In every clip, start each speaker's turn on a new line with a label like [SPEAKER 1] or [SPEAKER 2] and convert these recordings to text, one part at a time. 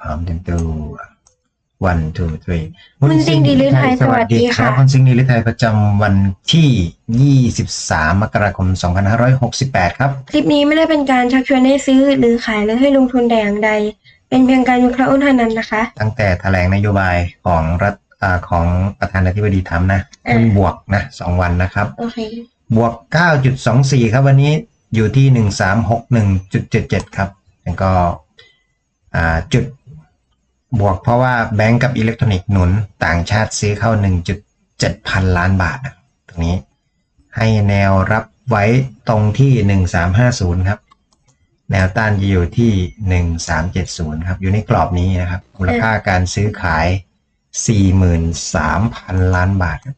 [SPEAKER 1] พร้อมเต็มตัว one two three
[SPEAKER 2] คุณซิงห์ดีฤทัยสวัสดีค่ะ
[SPEAKER 1] คุณซิงห์ดีฤทัยประจำวันที่ 23 มกราคม 2568 ครับ
[SPEAKER 2] คลิปนี้ไม่ได้เป็นการชักชวนให้ซื้อหรือขายหรือให้ลงทุนแต่อย่างใด เป็นเพียงการวิเคราะห์เท่านั้นนะคะ
[SPEAKER 1] ตั้งแต่แถลงนโยบายของรัฐอาของประธานาธิบดีทรัมป์นะ
[SPEAKER 2] อ่า
[SPEAKER 1] หุ้นบวกนะสองวันนะครับ
[SPEAKER 2] โอเค
[SPEAKER 1] บวก 9.24 ครับวันนี้อยู่ที่ 1361.77 ครับ แล้วก็อ่าจุด บวกเพราะว่าแบงก์กับอิเล็กทรอนิกส์หนุนต่างชาติซื้อเข้า 1.7 พันล้านบาทตรงนี้ ให้แนวรับไว้ตรงที่ 1350 ครับ แนวต้านจะอยู่ที่ 1370 ครับ อยู่ในกรอบนี้นะครับ มูลค่าการซื้อขาย 43,000 ล้านบาทบ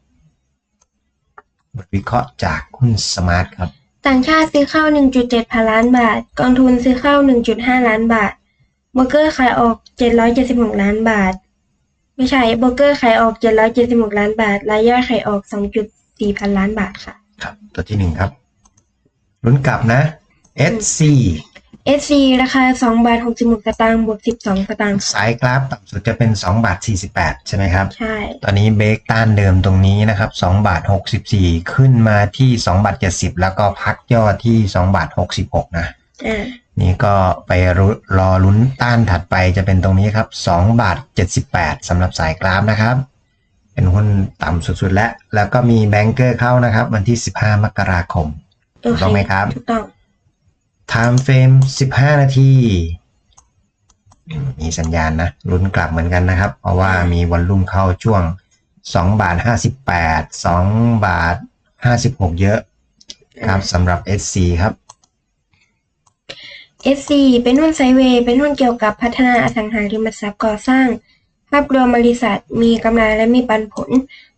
[SPEAKER 1] บทวิเคราะห์จากคุณสมาร์ทครับ
[SPEAKER 2] ต่างชาติซื้อเข้า 1.7 พันล้านบาท กองทุนซื้อเข้า 1.5 ล้านบาท โบรกเกอร์ขายออก 776 ล้านบาท ไม่ใช่โบรกเกอร์ขายออก 776 ล้านบาท รายย่อยขายออก 2.4 พันล้านบาทค่ะ
[SPEAKER 1] ครับตัวที่หนึ่งครับลุ้นกลับนะ SC
[SPEAKER 2] SC ราคา2บาท66สตางค์บวก12สตางค์ค่ะ
[SPEAKER 1] สายกราฟต่ำสุดจะเป็น2บาท48 ใช่ไหมครับ
[SPEAKER 2] ใช่
[SPEAKER 1] ตอนนี้เบรกต้านเดิมตรงนี้นะครับ2บาท64 ขึ้นมาที่2บาท70 แล้วก็พักยอดที่2บาท66 นะ
[SPEAKER 2] อ่า
[SPEAKER 1] นี่ก็ไปรุรอลุ้นต้านถัดไปจะเป็นตรงนี้ครับ2บาท78สำหรับสายกราฟนะครับ เป็นหุ้นต่ำสุดๆ แล้ว แล้วก็มีแบงเกอร์เข้านะครับ วันที่ 15 มกราคม
[SPEAKER 2] โอ
[SPEAKER 1] ถูก
[SPEAKER 2] เค
[SPEAKER 1] ต้องไหมครับ
[SPEAKER 2] ถูกต้อง
[SPEAKER 1] time frame 15 นาที มีสัญญาณนะลุ้นกลับเหมือนกันนะครับ เพราะว่ามีวอลลุ่มเข้าช่วง2บาท58 2บาท56 เยอะครับสำหรับ SC ครับ
[SPEAKER 2] SC เป็นหุ้นไซด์เวย์เป็นหุ้นเกี่ยวกับพัฒนาอสังหาริมทรัพย์ก่อสร้าง ภาพรวมบริษัทมีกำไรและมีปันผล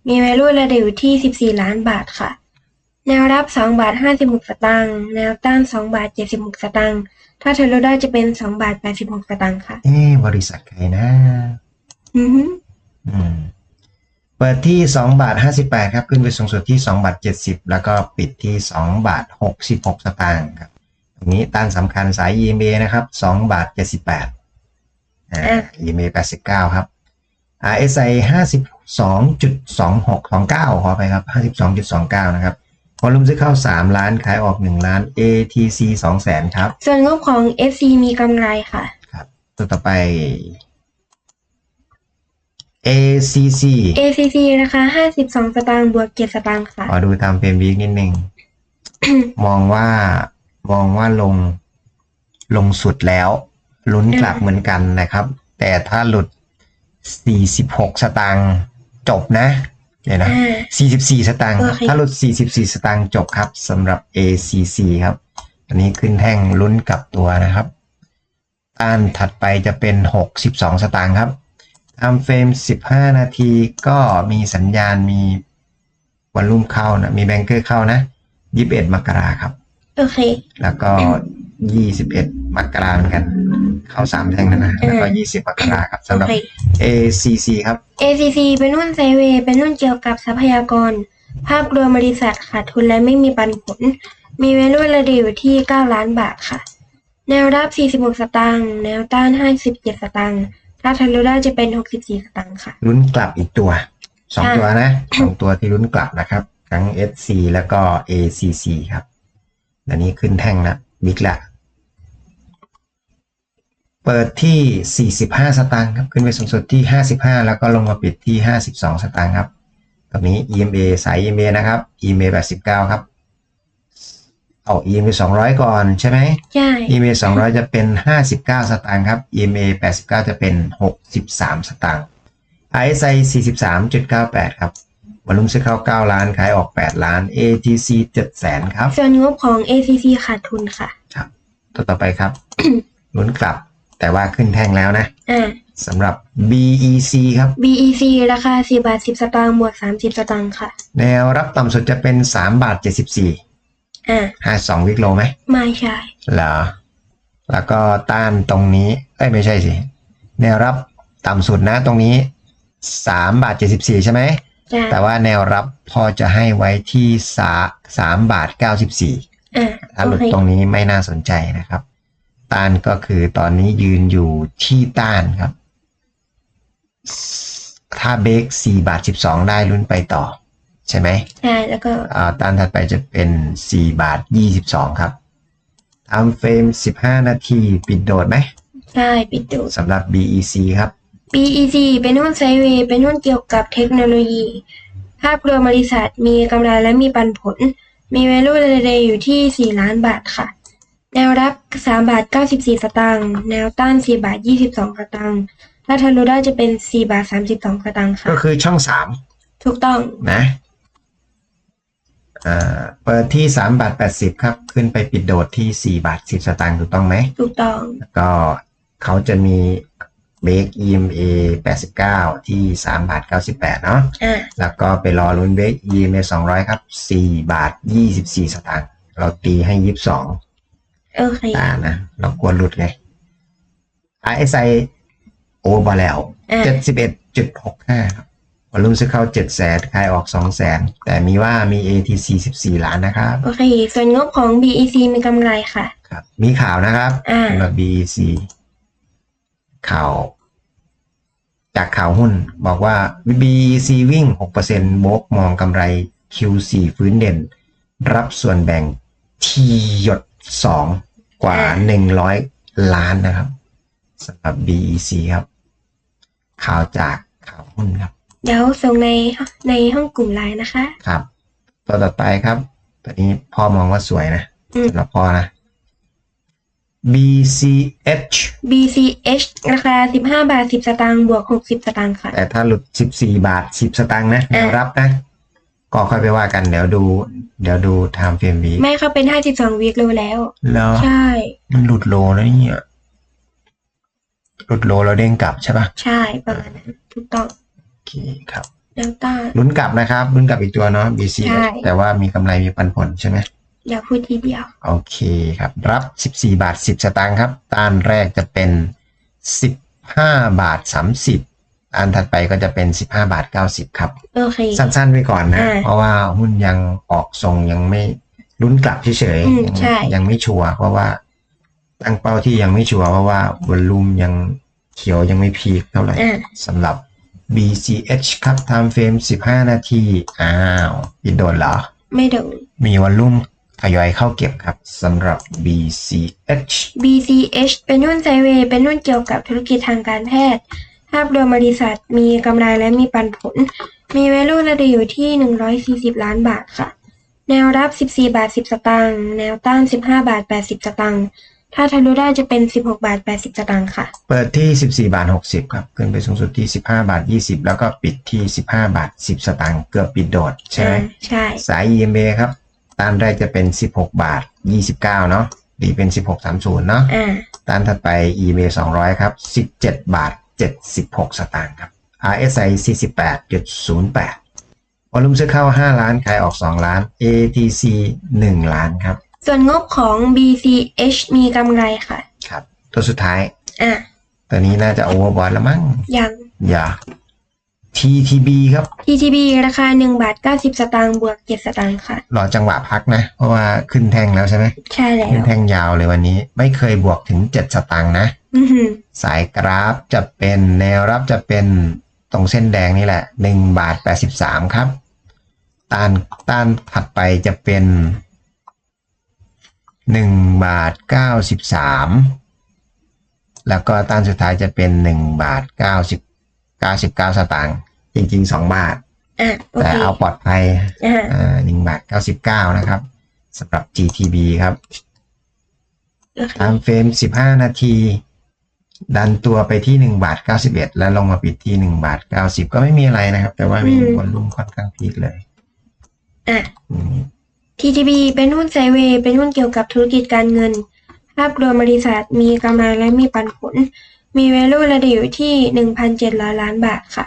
[SPEAKER 2] มี value ระดับอยู่ที่ 14 ล้านบาทค่ะ แนวรับ 2 บาท 56 สตางค์แนวต้าน 2 บาท 76 สตางค์ถ้าเทรดได้จะเป็น 2 บาท 86 สตางค์ค่ะ
[SPEAKER 1] เอ๊ะบริษัทใครนะ
[SPEAKER 2] อือฮึ
[SPEAKER 1] อืม เปิดที่ 2 บาท 58 ครับ ขึ้นไปสูงสุดที่ 2 บาท 70 แล้วก็ปิดที่ 2 บาท 66 สตางค์ครับ ตรงนี้ต้านสำคัญสาย EMA นะครับ2บาท78อ่า EMA 89 ครับ RSI 52.26 29ขอไปครับ 52.29 นะครับวอลุ่มซื้อเข้า 3 ล้าน ขายออก 1 ล้าน ATC 2แสนครับ
[SPEAKER 2] ส่วนงบของ SC มีกำไรค่ะ
[SPEAKER 1] ครับตัวต่อไป ACC
[SPEAKER 2] ACC ราคา52 สตางค์บวก7สตางค์ค่ะ
[SPEAKER 1] ขอดูตามเฟรมวีคนิดนึง มองว่า มองว่าลงลงสุดแล้วลุ้นกลับเหมือนกันนะครับ แต่ถ้าหลุด 46 สตางค์จบนะเดี๋ยวนะ
[SPEAKER 2] อ่า
[SPEAKER 1] 44 สตางค์ครับ
[SPEAKER 2] โอเค
[SPEAKER 1] ถ้าหลุด 44 สตางค์จบครับสำหรับ ACC ครับ อันนี้ขึ้นแท่งลุ้นกลับตัวนะครับต้านถัดไปจะเป็น 62 สตางค์ครับทำเฟรม 15 นาทีก็มีสัญญาณมีวันรุ่มเข้านะ มีแบงเกอร์เข้านะ 21 มกราครับ
[SPEAKER 2] โอเค
[SPEAKER 1] แล้วก็21มกราเหมือนกัน เข้า3แท่งนะนะแล้วก็20มกราครับสำหรับ
[SPEAKER 2] โอเค
[SPEAKER 1] ACC ครับ
[SPEAKER 2] ACC เป็นหุ้นไซด์เวย์เป็นหุ้นเกี่ยวกับทรัพยากร ภาพรวมบริษัทขาดทุนและไม่มีปันผล มี value ระดับอยู่ที่ 9 ล้านบาทค่ะ แนวรับ 46 สตางค์แนวต้าน 57 สตางค์ถ้าทะลุได้จะเป็น 64 สตางค์ค่ะ
[SPEAKER 1] ลุ้นกลับอีกตัวสอง
[SPEAKER 2] ค่ะ
[SPEAKER 1] ตัวนะสองตัวที่ลุ้นกลับนะครับ ทั้ง SC แล้วก็ ACC ครับ อันนี้ขึ้นแท่งนะบิ๊กละ เปิดที่ 45 สตางค์ครับ ขึ้นไปสูงสุดที่ 55 แล้วก็ลงมาปิดที่ 52 สตางค์ครับตรงนี้ EMA สาย EMA นะครับ EMA 89 ครับ เอา EMA 200 ก่อนใช่ไหม
[SPEAKER 2] ใช่
[SPEAKER 1] EMA 200 จะเป็น 59 สตางค์ครับ EMA 89 จะเป็น 63 สตางค์ RSI 43.98 ครับ วอลุ่มซื้อเข้า 9 ล้าน ขายออก 8 ล้าน ATC 7แสนครับ
[SPEAKER 2] ส่วนงบของ ACC ขาดทุนค่ะ
[SPEAKER 1] ครับ ตัวต่อไปครับ ลุ้นกลับ แต่ว่าขึ้นแท่งแล้วนะ
[SPEAKER 2] อ่า
[SPEAKER 1] สำหรับ BEC ครับ
[SPEAKER 2] BEC ราคา 4 บาท 10 สตางค์บวก 30 สตางค์ค่ะ
[SPEAKER 1] แนวรับต่ำสุดจะเป็น 3 บาท 74
[SPEAKER 2] อ่า
[SPEAKER 1] 52 วิกโลไหม
[SPEAKER 2] ไม่ใช่
[SPEAKER 1] เหรอ แล้วก็ต้านตรงนี้ เอ้ย ไม่ใช่สิ แนวรับต่ำสุดนะตรงนี้ 3 บาท 74 ใช่ไหม
[SPEAKER 2] ใช่
[SPEAKER 1] แต่ว่าแนวรับพอจะให้ไว้ที่สา3บาท94
[SPEAKER 2] อ่า
[SPEAKER 1] ถ้าห
[SPEAKER 2] โอ
[SPEAKER 1] ลุด
[SPEAKER 2] เค
[SPEAKER 1] ตรงนี้ไม่น่าสนใจนะครับ ต้านก็คือตอนนี้ยืนอยู่ที่ต้านครับ ถ้าเบรก4บาท12ได้ลุ้นไปต่อ ใช่ไหม
[SPEAKER 2] ใช่แล้วก็
[SPEAKER 1] อ่าต้านถัดไปจะเป็น4บาท22ครับทำเฟรม15นาทีปิดโดดไหม
[SPEAKER 2] ใช่ปิดดู
[SPEAKER 1] สำหรับ BEC ครับ
[SPEAKER 2] BEC เป็นหุ้นไซด์เวย์เป็นหุ้นเกี่ยวกับเทคโนโลยี ภาพรวมบริษัทมีกำไรและมีปันผล มี value เดย์อยู่ที่ 4 ล้านบาทค่ะ แนวรับ 3 บาท 94 สตางค์ แนวต้าน 4 บาท 22 สตางค์ถ้าทะลุได้จะเป็น 4 บาท 32 สตางค์ค่ะ
[SPEAKER 1] ก็คือช่อง
[SPEAKER 2] ถูกต้อง
[SPEAKER 1] 3นะอ่าเปิดที่3บาท80ครับ ขึ้นไปปิดโดดที่4บาท10สตางค์ถูกต้องไหม
[SPEAKER 2] ถูกต้อง
[SPEAKER 1] แล้วก็เขาจะมี เบรก EMA 89 ที่ 3 บาท 98 เนาะ
[SPEAKER 2] อ่า
[SPEAKER 1] แล้วก็ไปรอลุ้นเบรก EMA 200 ครับ 4 บาท 24 สตางค์เราตีให้ 22
[SPEAKER 2] โอเค
[SPEAKER 1] ตานะ เรากลัวหลุดไง RSI โอเวอร์บอลแล้ว
[SPEAKER 2] อ่า
[SPEAKER 1] 71.65 ครับวอลุ่มซื้อเข้า 7 แสนขายออก 2 แสน แต่มีว่ามี ATC 14 ล้านนะครับ
[SPEAKER 2] โอเค ส่วนงบของ BEC มีกำไรค่ะ
[SPEAKER 1] ครับ มีข่าวนะครับ
[SPEAKER 2] อ่า
[SPEAKER 1] สำหรับ BEC ข่าว จากข่าวหุ้นบอกว่า BEC วิ่ง 6%โบกมองกำไร Q4 ฟื้นเด่น รับส่วนแบ่งทีหยด 2 กว่า 100 ล้านนะครับสำหรับ BEC ครับ ข่าวจากข่าวหุ้นครับ
[SPEAKER 2] เดี๋ยวส่งในในห้องกลุ่มไลน์นะคะ
[SPEAKER 1] ครับ ตัวต่อไปครับ ตัวนี้พ่อมองว่าสวยนะ
[SPEAKER 2] อืม
[SPEAKER 1] สำหรับพ่อนะ BCH
[SPEAKER 2] BCH ราคา 15 บาท 10 สตางค์บวก 60 สตางค์ค่ะ
[SPEAKER 1] แต่ถ้าหลุด 14 บาท 10 สตางค์นะ
[SPEAKER 2] อะ
[SPEAKER 1] รับนะ ก็ค่อยไปว่ากันเดี๋ยวดู เดี๋ยวดูไทม์เฟรมวี
[SPEAKER 2] ไม่เขาเป็น 52วีครู้แล้ว
[SPEAKER 1] แล้ว
[SPEAKER 2] ใช่
[SPEAKER 1] มันหลุดโลแล้วเนี่ยหลุดโลแล้วเด้งกลับใช่ปะ
[SPEAKER 2] ใช่ประมาณนั้นถูกต้อง
[SPEAKER 1] โอเคครับ
[SPEAKER 2] แล้วต้า
[SPEAKER 1] ลุ้นกลับนะครับลุ้นกลับอีกตัวเนาะ BC
[SPEAKER 2] ใช่
[SPEAKER 1] แต่ว่ามีกำไรมีปันผลใช่ไหม
[SPEAKER 2] เดี๋ยวพูดทีเดียว
[SPEAKER 1] โอเคครับ รับ 14 บาท 10 สตางค์ครับต้านแรกจะเป็น 15 บาท 30 อันถัดไปก็จะเป็น 15 บาท 90 ครับ
[SPEAKER 2] โอเค
[SPEAKER 1] สั้นๆไว้ก่อนนะ
[SPEAKER 2] อ่า
[SPEAKER 1] เพราะว่าหุ้นยังออกทรงยังไม่ลุ้นกลับเฉย
[SPEAKER 2] อืม
[SPEAKER 1] ๆยัง
[SPEAKER 2] ใช่
[SPEAKER 1] ยังไม่ชัวร์เพราะว่า ตั้งเป้าที่ยังไม่ชัวร์เพราะว่าวอลลุ่มยังเขียวยังไม่พีคเท่าไหร่
[SPEAKER 2] อ่า
[SPEAKER 1] สำหรับ BCH ครับ time frame 15 นาที อ้าวปิดโดนเหรอ
[SPEAKER 2] ไม่โดน
[SPEAKER 1] มีวอลลุ่ม ทยอยเข้าเก็บครับสำหรับ BCH
[SPEAKER 2] BCH เป็นหุ้นไซด์เวย์เป็นหุ้นเกี่ยวกับธุรกิจทางการแพทย์ ภาพรวมบริษัทมีกำไรและมีปันผล มี value ระดับอยู่ที่ 140 ล้านบาทค่ะ แนวรับ 14 บาท 10 สตางค์ แนวต้าน 15 บาท 80 สตางค์ ถ้าทะลุได้จะเป็น 16 บาท 80 สตางค์ค่ะ
[SPEAKER 1] เปิดที่ 14 บาท 60 ครับ ขึ้นไปสูงสุดที่ 15 บาท 20 แล้วก็ปิดที่ 15 บาท 10 สตางค์ เกือบปิดโดดใช่ไหม
[SPEAKER 2] อ่าใช่
[SPEAKER 1] สาย EMA ครับ ต้านแรกจะเป็น 16 บาท 29 เนาะดีเป็น 16.30 เนาะ
[SPEAKER 2] อ่า
[SPEAKER 1] ต้านถัดไป EMA 200 ครับ 17 บาท 76 สตางค์ครับ RSI 48.08วอลุ่มซื้อเข้า 5 ล้าน ขายออก 2 ล้าน ATC 1 ล้านครับ
[SPEAKER 2] ส่วนงบของ BCH มีกำไรค่ะ
[SPEAKER 1] ครับ ตัวสุดท้าย
[SPEAKER 2] อะ
[SPEAKER 1] ตัวนี้น่าจะโอเวอร์บอทแล้วมั้ง
[SPEAKER 2] ยัง
[SPEAKER 1] อย่า TTB ครับ
[SPEAKER 2] TTB ราคา1บาท90 สตางค์บวก7สตางค์ค่ะ
[SPEAKER 1] รอจังหวะพักนะ เพราะว่าขึ้นแท่งแล้วใช่ไหม
[SPEAKER 2] ใช่แล้
[SPEAKER 1] ขึ้น
[SPEAKER 2] ว
[SPEAKER 1] แท่งยาวเลยวันนี้ ไม่เคยบวกถึง 7 สตางค์นะ
[SPEAKER 2] อือหือ
[SPEAKER 1] สายกราฟจะเป็นแนวรับจะเป็นตรงเส้นแดงนี่แหละ1บาท83 ครับ ต้านต้านถัดไปจะเป็น1บาท93 แล้วก็ต้านสุดท้ายจะเป็น1บาท 90 99สตางค์จริงๆ2บาท
[SPEAKER 2] อะโอ
[SPEAKER 1] แต่
[SPEAKER 2] เค
[SPEAKER 1] เอาปลอดภัย
[SPEAKER 2] อ่า
[SPEAKER 1] อ่า1บาท99นะครับสำหรับ GTB ครับ
[SPEAKER 2] โอเค
[SPEAKER 1] ตามเฟรม 15 นาที ดันตัวไปที่ 1 บาท 91 แล้วลงมาปิดที่ 1 บาท 90 ก็ไม่มีอะไรนะครับ แต่ว่ามี
[SPEAKER 2] อืม
[SPEAKER 1] วอลลุ่มค่อนข้างพีคเลย
[SPEAKER 2] อะ
[SPEAKER 1] อืม
[SPEAKER 2] TTB เป็นหุ้นไซด์เวย์เป็นหุ้นเกี่ยวกับธุรกิจการเงิน ภาพรวมบริษัทมีกำไรและมีปันผล มี value ระดับอยู่ที่ 1,700 ล้านบาทค่ะ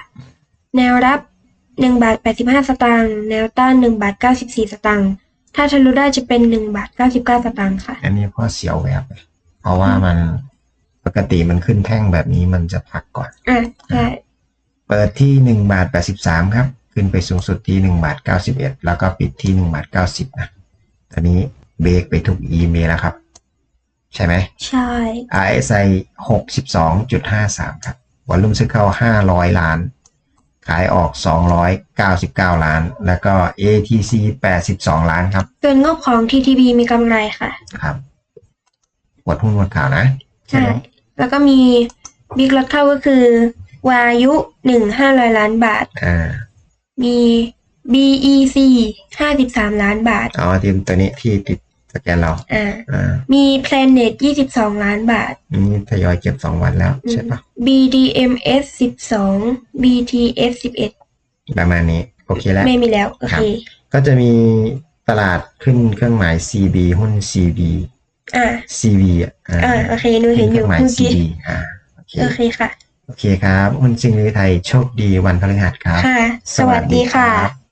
[SPEAKER 2] แนวรับ 1 บาท 85 สตางค์ แนวต้าน 1 บาท 94 สตางค์ ถ้าทะลุได้จะเป็น 1 บาท 99 สตางค์ค่ะ
[SPEAKER 1] อันนี้พ่อเสียวแวบเลยเพราะว่ามันปกติมันขึ้นแท่งแบบนี้มันจะพักก่อน
[SPEAKER 2] อะใช่
[SPEAKER 1] เปิดที่ 1 บาท 83 ครับ ขึ้นไปสูงสุดที่ 1 บาท 91 แล้วก็ปิดที่ 1 บาท 90 นะ ตอนนี้เบรกไปทุกอีเมลแล้วครับ ใช่ไหม
[SPEAKER 2] ใช่
[SPEAKER 1] RSI 62.53ครับวอลลุ่มซื้อเข้า500ล้าน ขายออก299ล้าน แล้วก็ ATC 82ล้านครับ
[SPEAKER 2] ส่วนงบของ TTB มีกำไรค่ะ
[SPEAKER 1] ครับหวดหุ้นหวดข่าวนะ
[SPEAKER 2] ใช่
[SPEAKER 1] ไหม
[SPEAKER 2] แล้วก็มีบิ๊กลอตเข้าก็คือ วายุหนึ่งห้าร้อยล้านบาท
[SPEAKER 1] อ่า
[SPEAKER 2] มี BEC ห้าสิบสามล้านบาท
[SPEAKER 1] อ๋อทีมตัวนี้ที่ติดส แกนเรา
[SPEAKER 2] อ่า
[SPEAKER 1] อ่า
[SPEAKER 2] มี Planet ยี่สิบสองล้านบาท
[SPEAKER 1] นี่ทยอยเก็บ2วันแล้ว ใช่ปะ
[SPEAKER 2] BDMS สิบสอง BTS สิบเอ็ด
[SPEAKER 1] ประมาณนี้ โอเคแล้ว
[SPEAKER 2] ไม่มีแล้ว โอ
[SPEAKER 1] ครั
[SPEAKER 2] เค
[SPEAKER 1] บก็จะมีตลาดขึ้นเครื่องหมาย CB หุ้น CB
[SPEAKER 2] อ่า
[SPEAKER 1] CB อะอ่า
[SPEAKER 2] อ่าโอเคหนู
[SPEAKER 1] ขึ้
[SPEAKER 2] เห็
[SPEAKER 1] น
[SPEAKER 2] น
[SPEAKER 1] เค
[SPEAKER 2] อ
[SPEAKER 1] รื่
[SPEAKER 2] ยู่
[SPEAKER 1] องหมาย
[SPEAKER 2] เมื่อกี้
[SPEAKER 1] CB อ่าโอเค
[SPEAKER 2] โอเคค่ะ
[SPEAKER 1] โอเคครับ หุ้นซิงหรือไทยโชคดีวันพฤหัสครับ
[SPEAKER 2] ค่ะ สวัสดีค่ะ
[SPEAKER 1] รับ